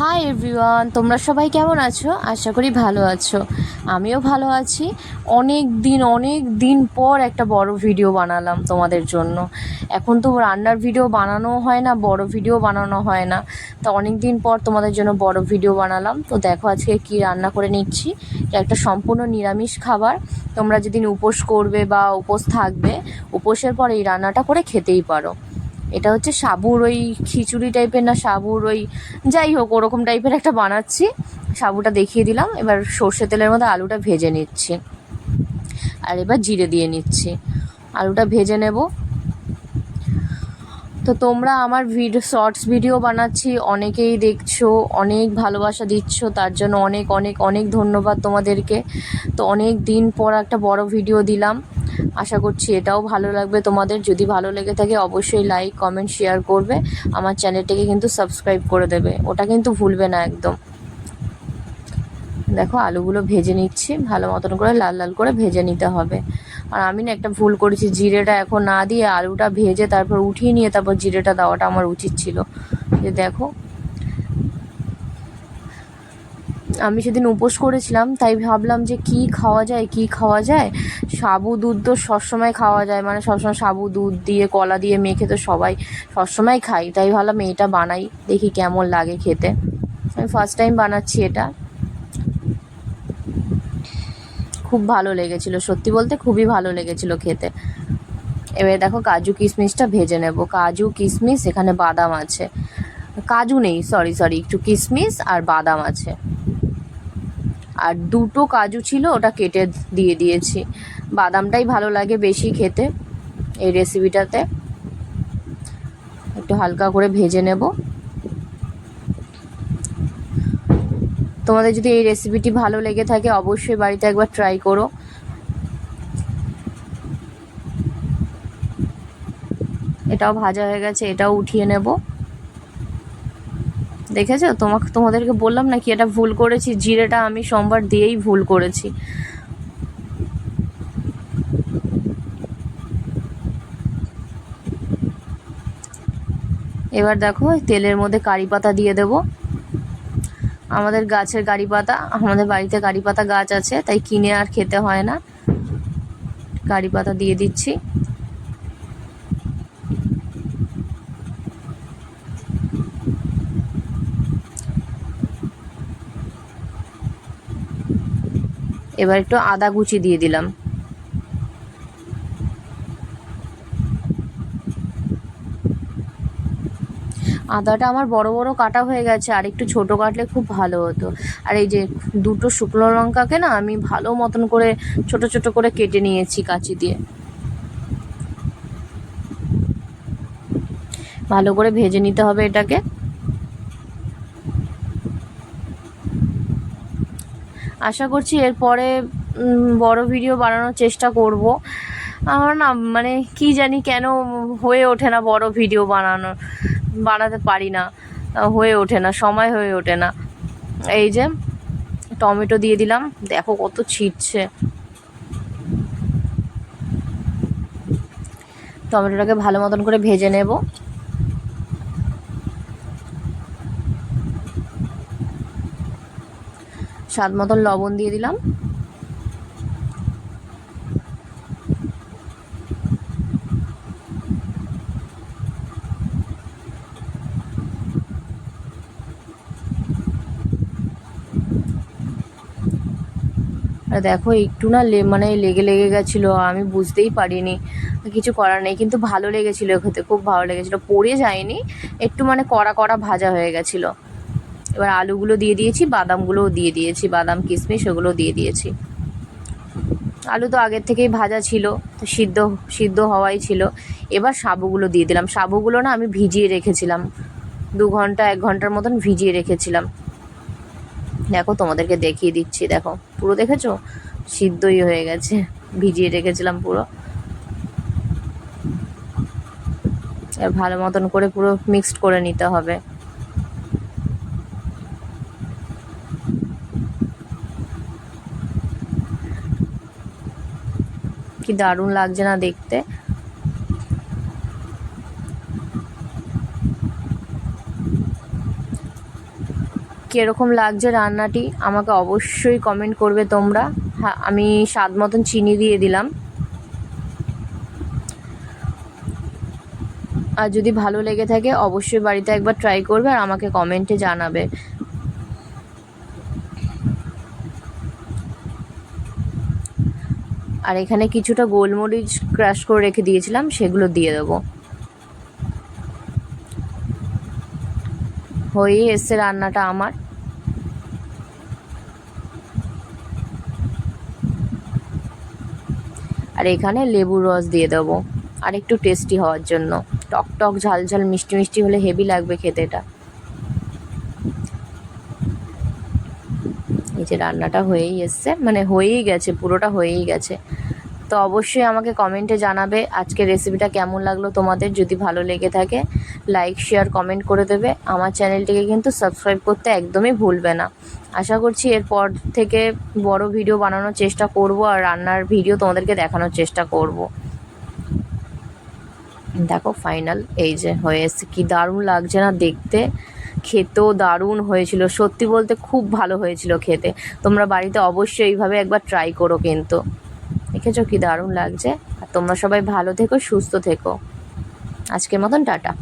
Hi everyone তোমরা সবাই কেমন আছো? আশা করি ভালো আছো। আমিও ভালো আছি। অনেক দিন অনেক দিন পর একটা বড় ভিডিও বানালাম তোমাদের জন্য। এখন তো রান্নার ভিডিও বানানো হয় না, বড় ভিডিও বানানো হয় না। তো অনেক দিন পর তোমাদের জন্য বড় ভিডিও বানালাম। তো দেখো আজকে কি রান্না করে নিচ্ছি। একটা সম্পূর্ণ নিরামিষ খাবার। তোমরা যেদিন উপোস করবে বা উপোস থাকবে, উপোসের পর এই রান্নাটা করে খেতেই পারো। এটা হচ্ছে সাবুর ওই খিচুড়ি টাইপের না, সাবুর ওই যাই হোক, ওরকম টাইপের একটা বানাচ্ছি। সাবুটা দেখিয়ে দিলাম, এবার সর্ষে তেলের মধ্যে আলুটা ভেজে নিচ্ছি। আর এবার জিরে দিয়ে নিচ্ছি। আলুটা ভেজে নেব। তো তোমরা আমার ভিডিও শর্টস ভিডিও বানাচ্ছি, অনেকেই দেখছ, অনেক ভালোবাসা দিচ্ছ, তার জন্য অনেক অনেক অনেক ধন্যবাদ তোমাদেরকে। তো অনেক দিন পর একটা বড় ভিডিও দিলাম। আশা করছি এটাও ভালো লাগবে। তোমাদের যদি ভালো লেগে থাকে অবশ্যই লাইক কমেন্ট শেয়ার করবে। আমার চ্যানেলটাকে কিন্তু সাবস্ক্রাইব করে দেবে। ওটা কিন্তু ভুলবে না একদম। দেখো আলুগুলো ভেজে নিচ্ছি। ভালো মতন করে লাল লাল করে ভেজে নিতে হবে। আর আমি না একটা ভুল করেছি, জিরেটা এখন না দিয়ে আলুটা ভেজে তারপর উঠিয়ে নিয়ে তারপর জিরেটা দেওয়াটা আমার উচিত ছিল। যে দেখো আমি সেদিন উপোস করেছিলাম, তাই ভাবলাম যে কি খাওয়া যায়, কি খাওয়া যায়? সাবু দুধ তো সবসময় খাওয়া যায় মানে সবসময় সাবু দুধ দিয়ে, কলা দিয়ে মেখে তো সবাই সবসময় খাই, তাই ভাবলাম এটা বানাই, দেখি কেমন লাগে খেতে। আমি ফার্স্ট টাইম বানাচ্ছি এটা। খুব ভালো লেগেছিল, সত্যি বলতে খুবই ভালো লেগেছিল খেতে। এবারে দেখো কাজু কিশমিশটা ভেজে নেব। কাজু কিশমিশ এখানে বাদাম আছে। কাজু নেই সরি সরি একটু কিশমিশ আর বাদাম আছে। আর দুটো কাজু ছিল, ওটা কেটে দিয়ে দিয়েছি। বাদামটাই ভালো লাগে বেশি খেতে এই রেসিপিটাতে একটু হালকা করে ভেজে নেব। তোমাদের যদি এই রেসিপিটি ভালো লেগে থাকে, অবশ্যই বাড়িতে একবার ট্রাই করো। এটাও ভাজা হয়ে গেছে, এটাও উঠিয়ে নেব। দেখেছ? তোমাকে, তোমাদেরকে বললাম না কি এটা ভুল করেছি? জিরেটা আমি সোমবার দিয়েই ভুল করেছি। এবার দেখো তেলের মধ্যে কারি পাতা দিয়ে দেব। আমাদের গাছের কারি পাতা আমাদের বাড়িতে কারি পাতা গাছ আছে, তাই কিনে আর খেতে হয় না। কারি পাতা দিয়ে দিচ্ছি। এবার একটু আদা কুচি দিয়ে দিলাম। আদাটা আমার বড় বড় কাটা হয়ে গেছে, আর একটু ছোট কাটলে খুব ভালো হতো। আর এই যে দুটো শুকনো লঙ্কাকে না আমি ভালো মতন করে ছোট ছোট করে কেটে নিয়েছি কাঁচি দিয়ে। ভালো করে ভেজে নিতে হবে এটাকে। আশা করছি এরপরে বড় ভিডিও বানানোর চেষ্টা করব। আমার না মানে কি জানি কেন হয়ে ওঠে না বড় ভিডিও বানানো বানাতে পারি না। হয়ে ওঠে না, সময় হয়ে ওঠে না। এই যে, টমেটো দিয়ে দিলাম, দেখো কত ছিটছে। টমেটোটাকে ভালো মতন করে ভেজে নেব। স্বাদ মতন লবণ দিয়ে দিলাম। আর দেখো, একটু না মানে লেগে লেগে গেছিল, আমি বুঝতেই পারিনি। কিছু করার নেই, কিন্তু ভালো লেগেছিলো খেতে, খুব ভালো লেগেছিলো। পড়ে যায়নি, একটু মানে কড়া কড়া ভাজা হয়ে গেছিল। এবার আলুগুলো দিয়ে দিয়েছি, বাদামগুলোও দিয়ে দিয়েছি, বাদাম, কিশমিশ ওগুলো দিয়ে দিয়েছি। আলু তো আগের থেকেই ভাজা ছিল, তো সিদ্ধ সিদ্ধ হওয়াই ছিল। এবার সাবুগুলো দিয়ে দিলাম। সাবুগুলো না আমি ভিজিয়ে রেখেছিলাম। দু ঘণ্টা, এক ঘণ্টার মতন ভিজিয়ে রেখেছিলাম। দেখো তোমাদেরকে দেখিয়ে দিচ্ছি, দেখো। পুরো দেখেছ? সিদ্ধই হয়ে গেছে। ভিজিয়ে রেখেছিলাম পুরো। ভালো মতন করে পুরো মিক্সড করে নিতে হবে। কি দারুণ লাগছে না দেখতে। কীরকম লাগছে রান্নাটি, আমাকে অবশ্যই কমেন্ট করবে তোমরা। হ্যাঁ আমি স্বাদ মতন চিনি দিয়ে দিলাম। আর যদি ভালো লেগে থাকে, অবশ্যই বাড়িতে একবার ট্রাই করবে আর আমাকে কমেন্টে জানাবে। আর এখানে কিছুটা গোলমরিচ ক্রাশ করে রেখে দিয়েছিলাম, সেগুলো দিয়ে দেবো। হয়েই এসছে রান্নাটা আমার। আর এখানে লেবুর রস দিয়ে দেবো, আর একটু টেস্টি হওয়ার জন্য। টক টক ঝাল ঝাল মিষ্টি মিষ্টি হলে হেভি লাগবে খেতে এটা। যে রান্নাটা হয়েই এসছে মানে হয়েই গেছে, পুরোটা হয়েই গেছে। তো অবশ্যই আমাকে কমেন্টে জানাবে আজকে রেসিপিটা কেমন লাগল তোমাদের। যদি ভালো লেগে থাকে লাইক শেয়ার কমেন্ট করে দেবে। আমার চ্যানেলটিকে কিন্তু সাবস্ক্রাইব করতে একদমই ভুলবে না। আশা করছি এরপর থেকে বড় ভিডিও বানানোর চেষ্টা করব আর রান্নার ভিডিও তোমাদেরকে দেখানোর চেষ্টা করব। দেখো ফাইনাল এই যে হয়ে এসছে। কি দারুণ লাগছে না দেখতে। খেতেও দারুণ হয়েছিল। সত্যি বলতে খুব ভালো হয়েছিল খেতে। তোমরা বাড়িতে অবশ্যই এইভাবে একবার ট্রাই করো কিন্তু। দেখেছ কি দারুণ লাগছে? আর তোমরা সবাই ভালো থেকো, সুস্থ থেকো। আজকের মতন টাটা।